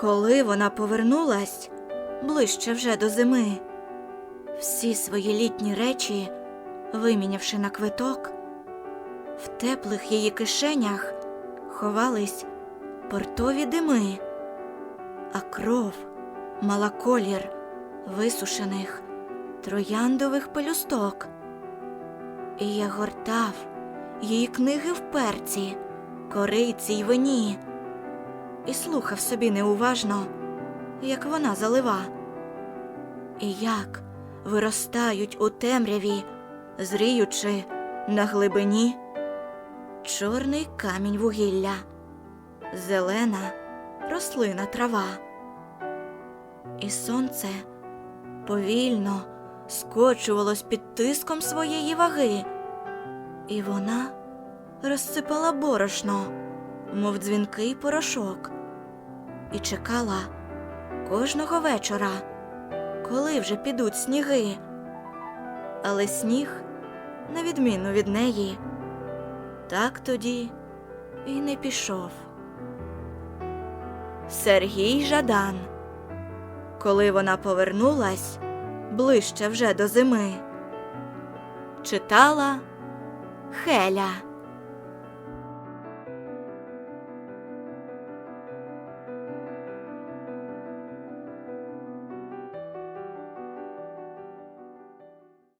Коли вона повернулась ближче вже до зими, всі свої літні речі, вимінявши на квиток, в теплих її кишенях ховались портові дими, а кров мала колір висушених трояндових пелюсток. І я гортав її книги в перці, кориці й вині, і слухав собі неуважно, як вона залива, і як виростають у темряві, зріючи на глибині чорний камінь вугілля, зелена рослина трава. І сонце повільно скочувалось під тиском своєї ваги, і вона розсипала борошно, мов дзвінкий порошок, і чекала кожного вечора, коли вже підуть сніги. Але сніг, на відміну від неї, так тоді і не пішов. Сергій Жадан. Коли вона повернулась ближче вже до зими, читала Хеля.